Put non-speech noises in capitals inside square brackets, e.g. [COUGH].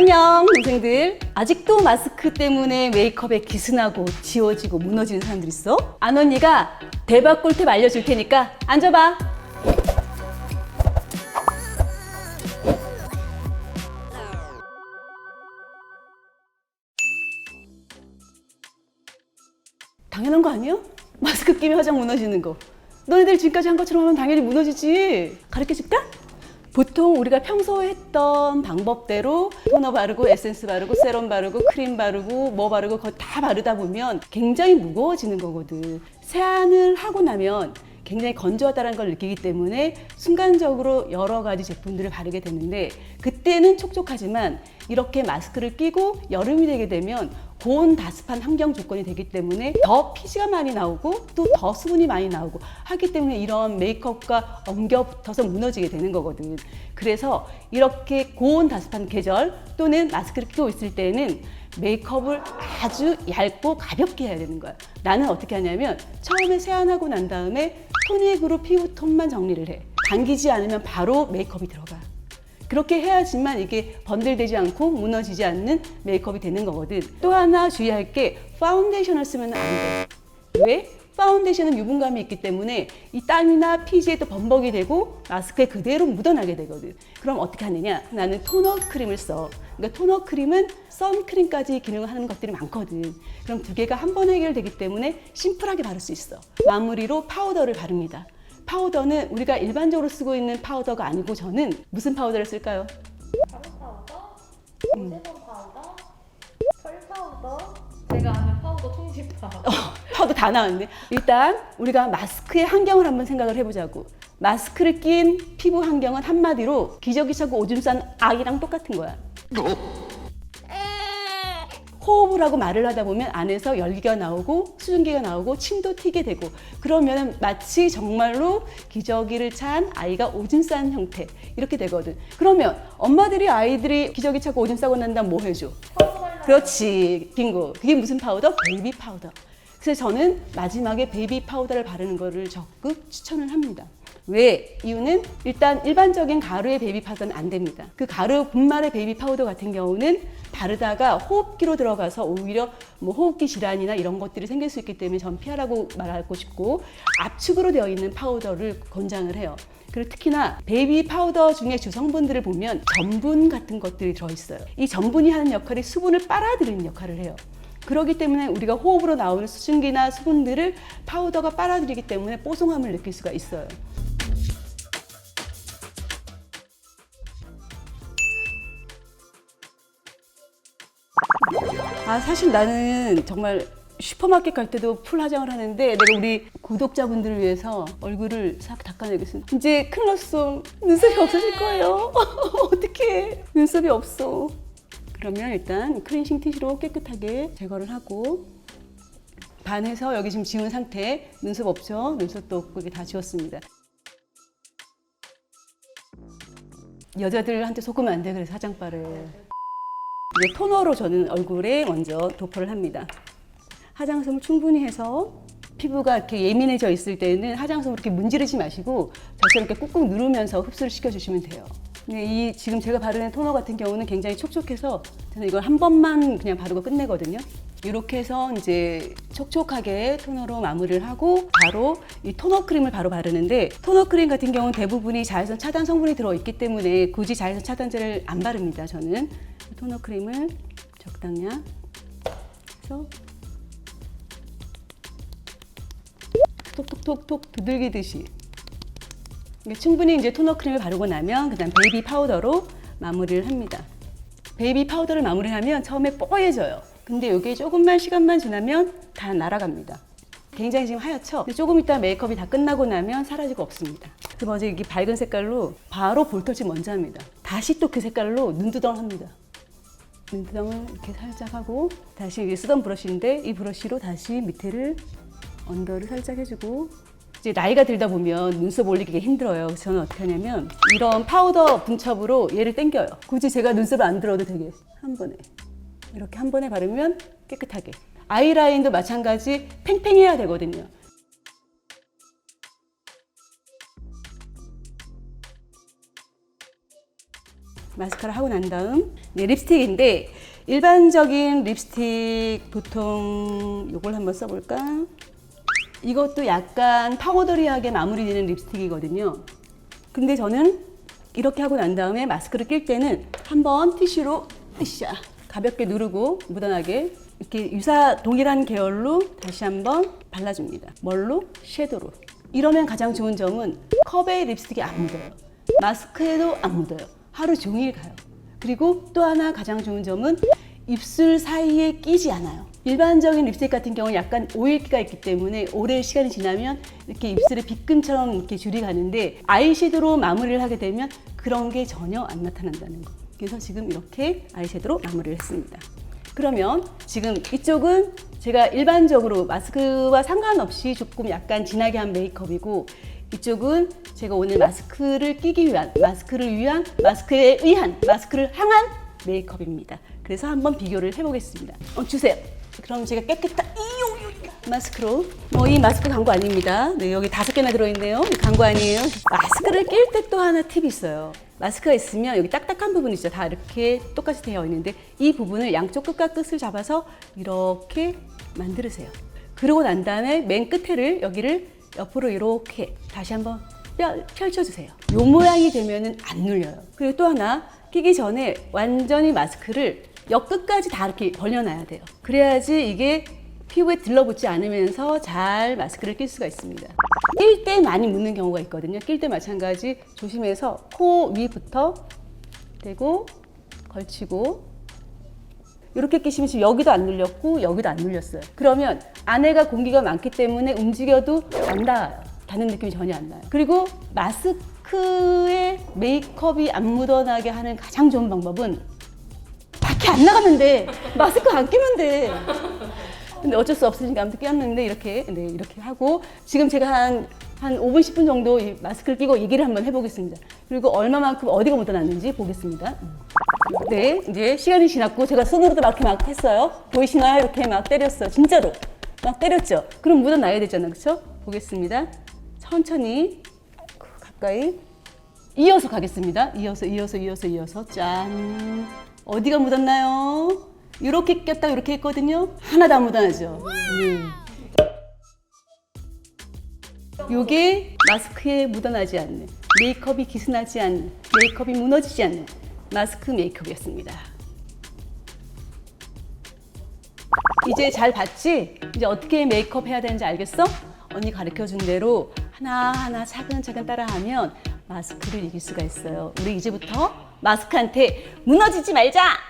안녕 동생들 아직도 마스크 때문에 메이크업에 기스나고 지워지고 무너지는 사람들 있어? 안 언니가 대박 꿀팁 알려줄 테니까 앉아봐 당연한 거 아니야? 마스크 끼면 화장 무너지는 거 너네들 지금까지 한 것처럼 하면 당연히 무너지지 가르쳐 줄까? 보통 우리가 평소에 했던 방법대로 토너 바르고 에센스 바르고 세럼 바르고 크림 바르고 뭐 바르고 그거 다 바르다 보면 굉장히 무거워지는 거거든. 세안을 하고 나면 굉장히 건조하다는 걸 느끼기 때문에 순간적으로 여러 가지 제품들을 바르게 되는데 그때는 촉촉하지만 이렇게 마스크를 끼고 여름이 되게 되면 고온 다습한 환경 조건이 되기 때문에 더 피지가 많이 나오고 또 더 수분이 많이 나오고 하기 때문에 이런 메이크업과 엉겨 붙어서 무너지게 되는 거거든. 그래서 이렇게 고온 다습한 계절 또는 마스크를 끼고 있을 때는 메이크업을 아주 얇고 가볍게 해야 되는 거야. 나는 어떻게 하냐면 처음에 세안하고 난 다음에 토닉으로 피부 톤만 정리를 해. 당기지 않으면 바로 메이크업이 들어가. 그렇게 해야지만 이게 번들되지 않고 무너지지 않는 메이크업이 되는 거거든. 또 하나 주의할 게 파운데이션을 쓰면 안 돼. 왜? 파운데이션은 유분감이 있기 때문에 이 땀이나 피지에 또 범벅이 되고 마스크에 그대로 묻어나게 되거든. 그럼 어떻게 하느냐? 나는 토너 크림을 써. 그러니까 토너 크림은 선크림까지 기능을 하는 것들이 많거든. 그럼 두 개가 한 번에 해결되기 때문에 심플하게 바를 수 있어. 마무리로 파우더를 바릅니다. 파우더는 우리가 일반적으로 쓰고 있는 파우더가 아니고 저는 무슨 파우더를 쓸까요? 가루 파우더, 세범 파우더, 펄 파우더, 제가 아는 파우더 통집 파우더. [LAUGHS] 파우더 다 나왔네. 일단 우리가 마스크의 환경을 한번 생각을 해보자고. 마스크를 낀 피부 환경은 한마디로 기저귀 차고 오줌 싼 아기랑 똑같은 거야. 호흡을 하고 말을 하다 보면 안에서 열기가 나오고 수증기가 나오고 침도 튀게 되고 그러면 마치 정말로 기저귀를 찬 아이가 오줌 싼 형태 이렇게 되거든. 그러면 엄마들이 아이들이 기저귀 차고 오줌 싸고 난 다음 뭐 해줘? 그렇지 빙고 그게 무슨 파우더? 베이비 파우더 그래서 저는 마지막에 베이비 파우더를 바르는 거를 적극 추천을 합니다 왜? 이유는 일단 일반적인 가루의 베이비 파우더는 안 됩니다 그 가루 분말의 베이비 파우더 같은 경우는 바르다가 호흡기로 들어가서 오히려 뭐 호흡기 질환이나 이런 것들이 생길 수 있기 때문에 전 피하라고 말하고 싶고 압축으로 되어 있는 파우더를 권장을 해요 그리고 특히나 베이비 파우더 중에 주성분들을 보면 전분 같은 것들이 들어있어요. 이 전분이 하는 역할이 수분을 빨아들이는 역할을 해요. 그렇기 때문에 우리가 호흡으로 나오는 수증기나 수분들을 파우더가 빨아들이기 때문에 뽀송함을 느낄 수가 있어요. 아 사실 나는 정말 슈퍼마켓 갈 때도 풀 화장을 하는데 내가 우리 구독자분들을 위해서 얼굴을 싹 닦아내겠습니다. 이제 큰일 났어. 눈썹이 없어질 거예요. [LAUGHS] 어떡해. 눈썹이 없어. 그러면 일단 클렌싱 티슈로 깨끗하게 제거를 하고 반해서 여기 지금 지운 상태 눈썹 없죠? 눈썹도 없고 이게 다 지웠습니다. 여자들한테 속으면 안 돼. 그래서 화장발을. 이제 토너로 저는 얼굴에 먼저 도포를 합니다. 화장솜을 충분히 해서 피부가 이렇게 예민해져 있을 때는 화장솜을 이렇게 문지르지 마시고 저처럼 이렇게 꾹꾹 누르면서 흡수를 시켜주시면 돼요. 근데 이 지금 제가 바르는 토너 같은 경우는 굉장히 촉촉해서 저는 이걸 한 번만 그냥 바르고 끝내거든요. 이렇게 해서 이제 촉촉하게 토너로 마무리를 하고 바로 이 토너 크림을 바로 바르는데 토너 크림 같은 경우는 대부분이 자외선 차단 성분이 들어있기 때문에 굳이 자외선 차단제를 안 바릅니다. 저는 토너 크림을 적당량 해서 톡톡톡톡 두들기듯이 충분히 이제 토너 크림을 바르고 나면 그다음 베이비 파우더로 마무리를 합니다. 베이비 파우더를 마무리하면 처음에 뽀얘져요. 근데 이게 조금만 시간만 지나면 다 날아갑니다. 굉장히 지금 하얗죠? 조금 있다 메이크업이 다 끝나고 나면 사라지고 없습니다. 그 먼저 이게 밝은 색깔로 바로 볼터치 먼저 합니다. 다시 또 그 색깔로 눈두덩 합니다. 눈두덩을 이렇게 살짝 하고 다시 쓰던 브러쉬인데 이 브러쉬로 다시 밑에를 언더를 살짝 해주고 이제 나이가 들다 보면 눈썹 올리기가 힘들어요. 저는 어떻게 하냐면 이런 파우더 분첩으로 얘를 당겨요. 굳이 제가 눈썹을 안 들어도 되게 한 번에 이렇게 한 번에 바르면 깨끗하게 아이라인도 마찬가지 팽팽해야 되거든요. 마스카라 하고 난 다음 네, 립스틱인데 일반적인 립스틱 보통 이걸 한번 써볼까? 이것도 약간 파우더리하게 마무리되는 립스틱이거든요. 근데 저는 이렇게 하고 난 다음에 마스크를 낄 때는 한번 티슈로 으쌰 가볍게 누르고 묻어나게 이렇게 유사 동일한 계열로 다시 한번 발라줍니다. 뭘로? 섀도로. 이러면 가장 좋은 점은 컵에 립스틱이 안 묻어요. 마스크에도 안 묻어요. 하루 종일 가요. 그리고 또 하나 가장 좋은 점은 입술 사이에 끼지 않아요. 일반적인 립스틱 같은 경우는 약간 오일기가 있기 때문에 오랜 시간이 지나면 이렇게 입술에 빗금처럼 이렇게 줄이 가는데 아이섀도로 마무리를 하게 되면 그런 게 전혀 안 나타난다는 거. 그래서 지금 이렇게 아이섀도로 마무리를 했습니다. 그러면 지금 이쪽은 제가 일반적으로 마스크와 상관없이 조금 약간 진하게 한 메이크업이고 이쪽은 제가 오늘 마스크를 끼기 위한 마스크를 위한 마스크에 의한 마스크를 향한 메이크업입니다. 그래서 한번 비교를 해보겠습니다. 어, 주세요. 그럼 제가 깨끗한 이 마스크로 뭐 이 마스크 광고 아닙니다. 네, 여기 다섯 개나 들어있네요. 광고 아니에요. 마스크를 낄 때 또 하나 팁이 있어요. 마스크가 있으면 여기 딱딱한 부분 있죠. 다 이렇게 똑같이 되어 있는데 이 부분을 양쪽 끝과 끝을 잡아서 이렇게 만들으세요. 그러고 난 다음에 맨 끝에를 여기를 옆으로 이렇게 다시 한번 뼈- 펼쳐주세요. 요 모양이 되면은 안 눌려요. 그리고 또 하나 끼기 전에 완전히 마스크를 옆 끝까지 다 이렇게 벌려놔야 돼요. 그래야지 이게 피부에 들러붙지 않으면서 잘 마스크를 낄 수가 있습니다. 낄 때 많이 묻는 경우가 있거든요. 낄 때 마찬가지 조심해서 코 위부터 대고 걸치고 이렇게 끼시면 지금 여기도 안 눌렸고 여기도 안 눌렸어요. 그러면 안에가 공기가 많기 때문에 움직여도 안 닿아요. 닿는 느낌이 전혀 안 나요. 그리고 마스크에 메이크업이 안 묻어나게 하는 가장 좋은 방법은 안 나가면 돼. 마스크 안 끼면 돼. 근데 어쩔 수 없으니까 아무튼 끼었는데 이렇게 네, 이렇게 하고 지금 제가 한, 한 5분, 10분 정도 이 마스크를 끼고 얘기를 한번 해보겠습니다. 그리고 얼마만큼 어디가 묻어났는지 보겠습니다. 네, 이제 시간이 지났고 제가 손으로도 막 이렇게 막 했어요. 보이시나요? 이렇게 막 때렸어요. 진짜로. 막 때렸죠? 그럼 묻어나야 되잖아요. 그쵸? 보겠습니다. 천천히 가까이 이어서 가겠습니다. 이어서, 이어서, 이어서, 이어서. 짠. 어디가 묻었나요? 이렇게 꼈다 이렇게 했거든요. 하나도 안 묻어나죠. 네. 요게 마스크에 묻어나지 않는, 메이크업이 기스나지 않는, 메이크업이 무너지지 않는 마스크 메이크업이었습니다. 이제 잘 봤지? 이제 어떻게 메이크업 해야 되는지 알겠어? 언니 가르쳐 준 대로 하나하나 차근차근 따라하면 마스크를 이길 수가 있어요. 우리 이제부터 마스크한테 무너지지 말자!